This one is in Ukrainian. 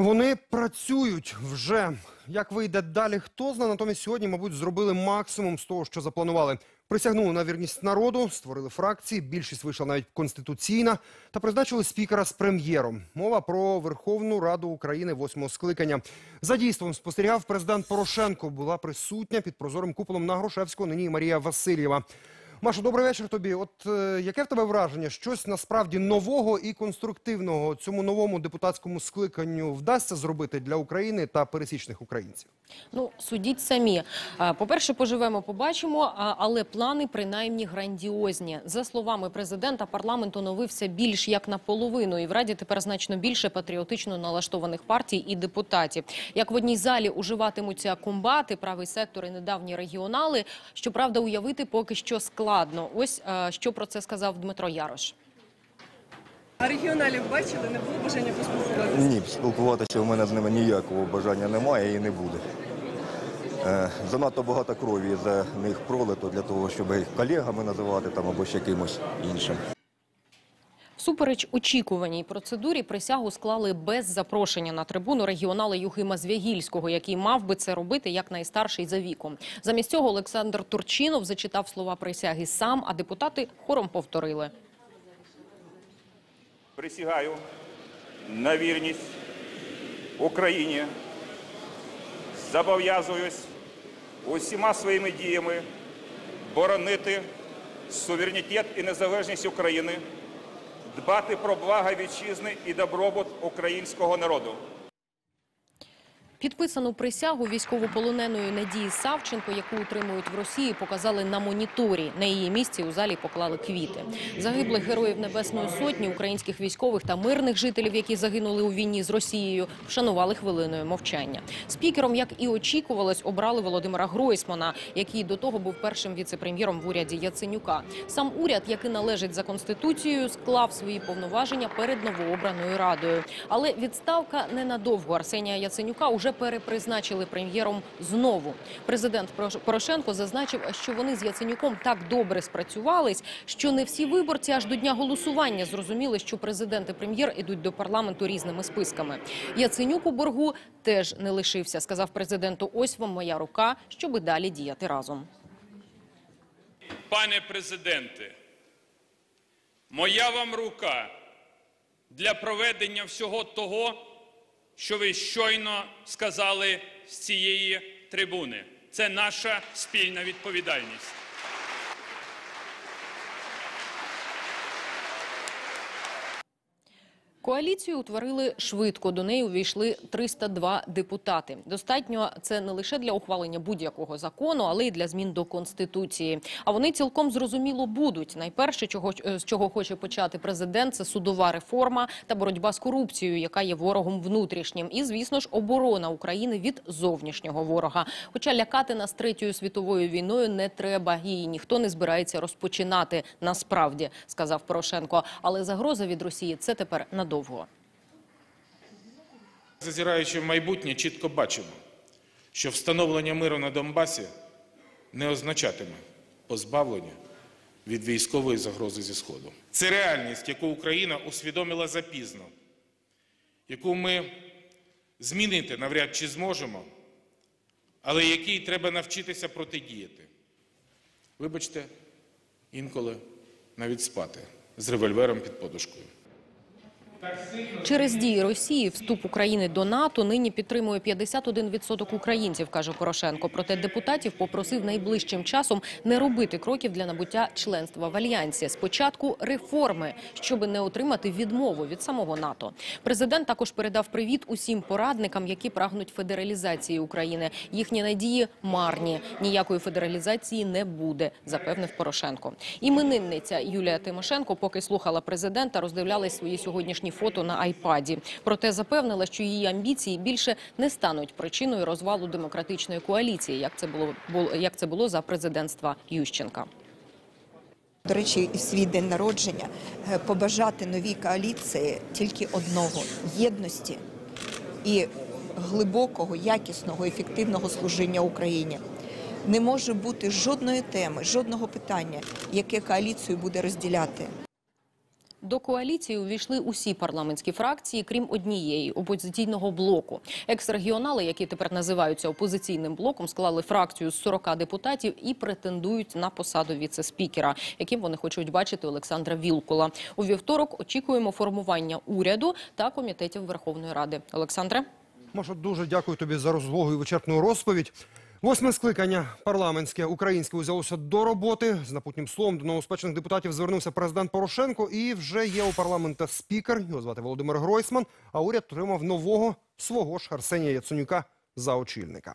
Вони працюють вже. Як вийде далі, хто зна. Натомість сьогодні, мабуть, зробили максимум з того, що запланували. Присягнули на вірність народу, створили фракції. Більшість вийшла навіть конституційна та призначили спікера з прем'єром. Мова про Верховну Раду України восьмого скликання. За дійством спостерігав президент Порошенко. Була присутня під прозорим куполом на Грушевського. Нині Марія Васильєва. Маша, добрий вечір тобі. От е, яке в тебе враження? Щось насправді нового і конструктивного цьому новому депутатському скликанню вдасться зробити для України та пересічних українців? Ну, судіть самі. По-перше, поживемо, побачимо, але плани принаймні грандіозні. За словами президента, парламент оновився більш як наполовину, і в Раді тепер значно більше патріотично налаштованих партій і депутатів. Як в одній залі уживатимуться комбати, правий сектор і недавні регіонали, щоправда, уявити поки що складно. Ось що про це сказав Дмитро Ярош. А регіоналів бачили? Не було бажання поспілкуватися? Ні, спілкуватися у мене з ними ніякого бажання немає і не буде. Е, занадто багато крові за них пролито для того, щоб їх колегами називати там або ще кимось іншим. Всупереч очікуваній процедурі присягу склали без запрошення на трибуну регіонала Юхима Звягільського, який мав би це робити як найстарший за віком. Замість цього Олександр Турчинов зачитав слова присяги сам, а депутати хором повторили. Присягаю на вірність Україні. Зобов'язуюсь усіма своїми діями боронити суверенітет і незалежність України, дбати про благо вітчизни і добробут українського народу. Підписану присягу військовополоненої Надії Савченко, яку утримують в Росії, показали на моніторі. На її місці у залі поклали квіти. Загиблих героїв Небесної Сотні, українських військових та мирних жителів, які загинули у війні з Росією, вшанували хвилиною мовчання. Спікером, як і очікувалось, обрали Володимира Гройсмана, який до того був першим віце-прем'єром в уряді Яценюка. Сам уряд, який належить за конституцією, склав свої повноваження перед новообраною радою. Але відставка ненадовго. Арсенія Яценюка уже перепризначили прем'єром знову. Президент Порошенко зазначив, що вони з Яценюком так добре спрацювались, що не всі виборці аж до дня голосування зрозуміли, що президент і прем'єр ідуть до парламенту різними списками. Яценюк у боргу теж не лишився. Сказав президенту: ось вам моя рука, щоби далі діяти разом. Пане президенте, моя вам рука для проведення всього того, що ви щойно сказали з цієї трибуни. Це наша спільна відповідальність. Коаліцію утворили швидко. До неї увійшли 302 депутати. Достатньо це не лише для ухвалення будь-якого закону, але й для змін до конституції. А вони цілком зрозуміло будуть. Найперше, чого е, з чого хоче почати президент, це судова реформа та боротьба з корупцією, яка є ворогом внутрішнім, і звісно ж оборона України від зовнішнього ворога. Хоча лякати нас третьою світовою війною не треба. Її ніхто не збирається розпочинати. Насправді сказав Порошенко. Але загроза від Росії це тепер надовго. Зазираючи в майбутнє, чітко бачимо, що встановлення миру на Донбасі не означатиме позбавлення від військової загрози зі Сходу. Це реальність, яку Україна усвідомила запізно, яку ми змінити навряд чи зможемо, але якій треба навчитися протидіяти. Вибачте, інколи навіть спати з револьвером під подушкою. Через дії Росії вступ України до НАТО нині підтримує 51% українців, каже Порошенко. Проте депутатів попросив найближчим часом не робити кроків для набуття членства в альянсі. Спочатку реформи, щоб не отримати відмову від самого НАТО. Президент також передав привіт усім порадникам, які прагнуть федералізації України. Їхні надії марні. Ніякої федералізації не буде, запевнив Порошенко. Іменинниця Юлія Тимошенко, поки слухала президента, роздивлялась свої сьогоднішні фото на айпаді. Проте запевнила, що її амбіції більше не стануть причиною розвалу демократичної коаліції, як це було було- як це було за президентства Ющенка. До речі, свій день народження е, побажати новій коаліції тільки одного єдності і глибокого, якісного, ефективного служіння Україні. Не може бути жодної теми, жодного питання, яке коаліцію буде розділяти. До коаліції увійшли усі парламентські фракції, крім однієї опозиційного блоку. Екс-регіонали, які тепер називаються опозиційним блоком, склали фракцію з 40 депутатів і претендують на посаду віце-спікера, яким вони хочуть бачити Олександра Вілкула. У вівторок очікуємо формування уряду та комітетів Верховної Ради. Олександре. Маша, дуже дякую тобі за розлогу і вичерпну розповідь. Восьме скликання парламентське українське узялося до роботи. З напутнім словом до новоспечених депутатів звернувся президент Порошенко. І вже є у парламента спікер. Його звати Володимир Гройсман. А уряд отримав нового свого ж Арсенія Яценюка за очільника.